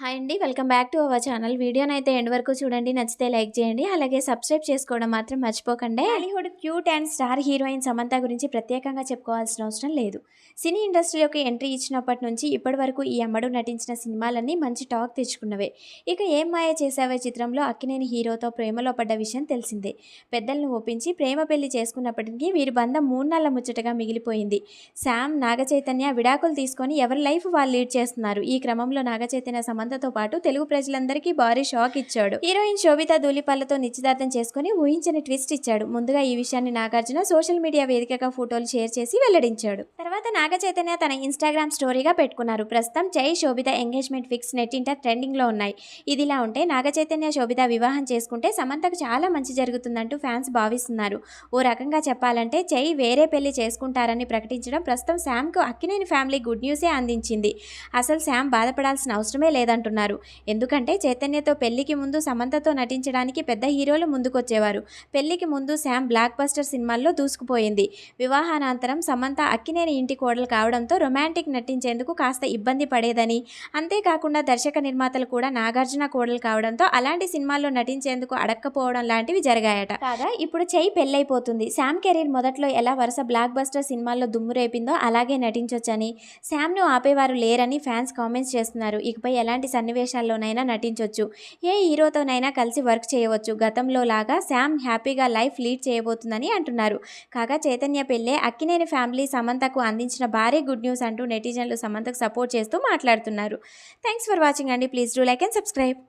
Hi అండి welcome back to our channel. వీడియోని అయితే ఎండ్ వరకు చూడండి నచ్చితే లైక్ చేయండి అలాగే సబ్స్క్రైబ్ చేసుకోవడం మాత్రం మర్చిపోకండి. Bollywood cute and star heroine Samantha గురించి ప్రత్యేకంగా చెప్పుకోవాల్సిన అవసరం లేదు. సినీ ఇండస్ట్రీలోకి ఎంట్రీ ఇచ్చినప్పటి నుంచి ఇప్పటి వరకు ఈ అమ్మడు నటించిన సినిమాలన్నీ మంచి టాక్ తెచ్చుకున్నవే. ఇక ఏం మాయ చేసావే చిత్రంలో అక్కినేని హీరోతో ప్రేమలో పడ్డ విషయం తెలిసిందే. పెద్దలను ఒప్పించి ప్రేమ పెళ్ళి చేసుకున్నప్పటికీ వీరి బంధం మూడు నాళ్ళ ముచ్చటగా మిగిలిపోయింది. శామ్ నాగచైతన్య విడాకులు తీసుకొని ఎవరి లైఫ్ వాళ్ళు లీడ్ చేస్తున్నారు. ఈ క్రమంలో నాగచైతన్య సమంతతో పాటు తెలుగు ప్రజలందరికీ భారీ షాక్ ఇచ్చాడు. హీరోయిన్ శోభిత ధూళిపాలతో నిశ్చితార్థం చేసుకుని ఊహించని ట్విస్ట్ ఇచ్చాడు. ముందుగా ఈ విషయాన్ని నాగార్జున సోషల్ మీడియా వేదికగా ఫోటోలు షేర్ చేసి వెల్లడించాడు. తర్వాత నాగ చైతన్య తన ఇన్స్టాగ్రామ్ స్టోరీగా పెట్టుకున్నారు. ప్రస్తుతం జై శోభిత ఎంగేజ్మెంట్ ఫిక్స్ నెట్టింట ట్రెండింగ్లో ఉన్నాయి. ఇదిలా ఉంటే నాగ చైతన్య శోభిత వివాహం చేసుకుంటే సమంతకు చాలా మంచి జరుగుతుందంటూ ఫ్యాన్స్ భావిస్తున్నారు. ఓ రకంగా చెప్పాలంటే జై వేరే పెళ్ళి చేసుకుంటారని ప్రకటించడం ప్రస్తుతం శామ్కు అక్కినేని ఫ్యామిలీ గుడ్ న్యూసే అందించింది. అసలు శామ్ బాధపడాల్సిన అవసరమే లేదంటున్నారు ఎందుకంటే చైతన్యతో పెళ్ళికి ముందు సమంతతో నటించడానికి పెద్ద హీరోలు ముందుకొచ్చేవారు. పెళ్ళికి ముందు శామ్ బ్లాక్ బస్టర్ సినిమాల్లో దూసుకుపోయింది. వివాహానంతరం సమంత అక్కినేని ఇంటి కోడలు కావడంతో రొమాంటిక్ నటించేందుకు కాస్త ఇబ్బంది పడేదని. అంతేకాకుండా దర్శక నిర్మాతలు కూడా నాగార్జున కోడలు కావడంతో అలాంటి సినిమాల్లో నటించేందుకు అడక్కపోవడం లాంటివి జరిగాయట. కాగా ఇప్పుడు చెయ్యి పెళ్ళైపోతుంది. శామ్ కెరీర్ మొదట్లో ఎలా వరుస బ్లాక్ బస్టర్ సినిమాల్లో దుమ్ము రేపిందో అలాగే నటించొచ్చని. శామ్ను ఆపేవారు లేరని ఫ్యాన్స్ కామెంట్స్ చేస్తున్నారు. ఇకపై ఎలాంటి సన్నివేశాల్లోనైనా నటించవచ్చు ఏ హీరోతోనైనా కలిసి వర్క్ చేయవచ్చు. గతంలో లాగా శామ్ హ్యాపీగా లైఫ్ లీడ్ చేయబోతుందని అంటున్నారు. కాగా చైతన్య పెళ్ళే అక్కినేని ఫ్యామిలీ సమంతకు అందించిన భారీ గుడ్ న్యూస్ అంటూ నెటిజన్లు సమంతకు సపోర్ట్ చేస్తూ మాట్లాడుతున్నారు. థ్యాంక్స్ ఫర్ వాచింగ్ అండి. Please do like and subscribe.